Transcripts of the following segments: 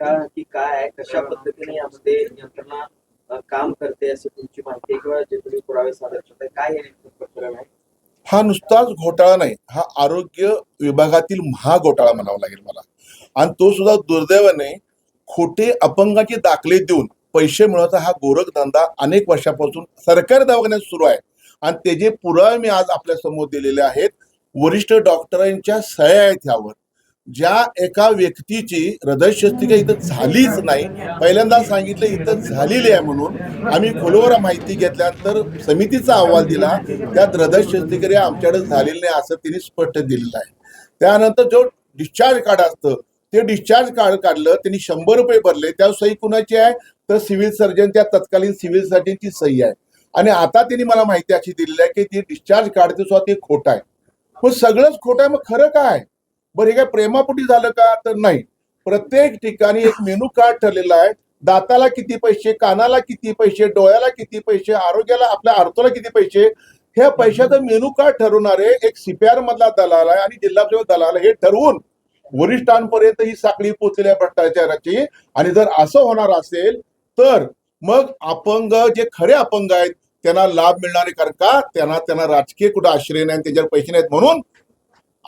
घोटाळा की काय आहे कशा पद्धतीने यामध्ये यंत्रणा काम करते अशी तुमची माहिती किंवा जे तुम्ही पुरावे सादर करताय काय हे प्रकरण आहे? हा नुसताच घोटाळा नाही हा आरोग्य विभागातील महाघोटाळा म्हणावा लागेल मला. आणि तो सुद्धा दुर्दैवाने खोटे अपंगाचे दाखले देऊन पैसे मिळवता हा गोरखधंदा अनेक वर्षापासून सरकारी दवाखान्यात सुरू आहे. आणि त्याचे पुरावे मी आज आपल्यासमोर दिलेले आहेत. वरिष्ठ डॉक्टरांच्या सह्या आहेत ह्यावर ज्या एका व्यक्तीची हृदयशस्त्रिका इथं झालीच नाही पहिल्यांदा सांगितलं इथं झालेली आहे म्हणून आम्ही खोलवर माहिती घेतल्यानंतर समितीचा अहवाल दिला त्यात हृदयशस्त्रिक्रिया आमच्याकडे झालेली नाही असं त्यांनी स्पष्ट दिलेलं आहे. त्यानंतर जो डिस्चार्ज कार्ड असतं ते डिस्चार्ज कार्ड काढलं त्यांनी शंभर रुपये भरले त्या सही कुणाची आहे? तर सिव्हिल सर्जन त्या तत्कालीन सिव्हिल सर्जनची सही आहे. आणि आता त्यांनी मला माहिती अशी दिलेली आहे की ते डिस्चार्ज कार्ड ते खोट ते आहे. मग सगळंच खोटं आहे मग खरं काय? बरं हे काय प्रेमापोटी झालं का? तर नाही. प्रत्येक ठिकाणी एक मेनू कार्ड ठरलेलं आहे. दाताला किती पैसे कानाला किती पैसे डोळ्याला किती पैसे आरोग्याला आपल्या आर्थोला किती पैसे ह्या पैशाचं मेनू कार्ड ठरवणारे एक सीपीआर मधला दलाल आहे आणि जिल्हा परिषद दलाल हे ठरवून वरिष्ठांपर्यंत ही साखळी पोचलेली आहे भ्रष्टाचाराची. आणि जर असं होणार असेल तर मग अपंग जे खरे अपंग आहेत त्यांना लाभ मिळणार आहे. कारण का? त्यांना त्यांना राजकीय कुठं आश्रय नाही त्याच्यावर पैसे नाहीत म्हणून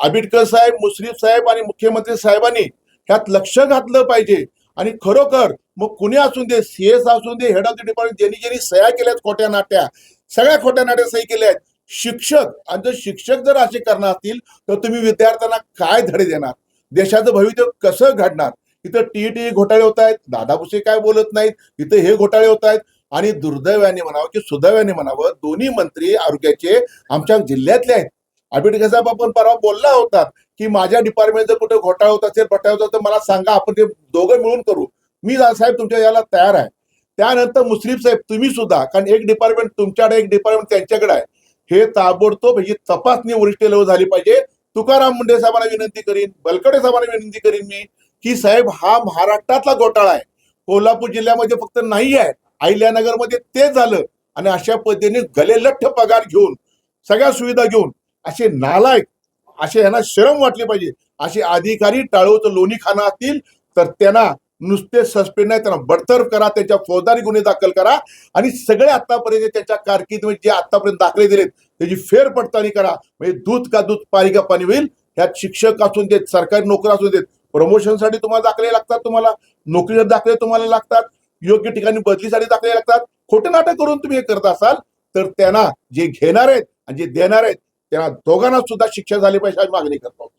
आंबेडकर साहेब मुश्रीफ साहेब आणि मुख्यमंत्री साहेबांनी ह्यात लक्ष घातलं पाहिजे. आणि खरोखर मग कुणी असून दे सीएस असून the head of the department ज्यांनी ज्यांनी सह्या केल्यात खोट्या नाट्या सगळ्या खोट्या नाट्या सही केल्या आहेत शिक्षक आणि जर शिक्षक जर असे करणार असतील तर तुम्ही विद्यार्थ्यांना काय धडे देणार? देशाचं भवितव्य कसं घडणार? इथं टी घोटाळे होत आहेत दादा भुसे काय बोलत नाहीत इथं हे घोटाळे होत आहेत. आणि दुर्दैवाने म्हणावं की सुदैवाने म्हणावं दोन्ही मंत्री आरोग्याचे आमच्या जिल्ह्यातले आहेत. आंबेडकर साहेब आपण परवा बोलला होता की माझ्या डिपार्टमेंट जर कुठे घोटाळा होत असेल घोटाळा होता तर मला सांगा आपण ते दोघं मिळून करू. मी साहेब तुमच्या याला तयार आहे. त्यानंतर मुस्लिम साहेब तुम्ही सुद्धा कारण एक डिपार्टमेंट तुमच्याकडे एक डिपार्टमेंट त्यांच्याकडे आहे. हे ताबडतोब ही तपासणी वरिष्ठ लेवल झाली पाहिजे. तुकाराम मुंडे साहेबांना विनंती करीन बलकडे साहेबांना विनंती करीन मी की साहेब हा महाराष्ट्रातला घोटाळा आहे. कोल्हापूर जिल्ह्यामध्ये फक्त नाही आहे. अहिल्यानगरमध्ये ते झालं. आणि अशा पद्धतीने गलेलठ्ठ पगार घेऊन सगळ्या सुविधा घेऊन असे नालायक असे यांना शरम वाटले पाहिजे. असे अधिकारी टाळवचं लोणी खाना असतील तर त्यांना नुसते सस्पेंड नाही त्यांना बडतर्फ करा त्यांच्या फौजदारी गुन्हे दाखल करा आणि सगळे आतापर्यंत त्यांच्या कारकिर्दीमध्ये जे आतापर्यंत दाखले दिलेत त्याची फेरपडताळणी करा. म्हणजे दूध का दूध पाणी का पाणी होईल ह्यात शिक्षक असून देत सरकारी नोकर असून देत प्रमोशनसाठी तुम्हाला दाखले लागतात तुम्हाला नोकरीसाठी दाखले तुम्हाला लागतात योग्य ठिकाणी बदलीसाठी दाखले लागतात. खोटे नाटक करून तुम्ही हे करत असाल तर त्यांना जे घेणार आहेत आणि जे देणार आहेत त्यांना दोघांना सुद्धा शिक्षा झाली पाहिजे अशी मागणी करतो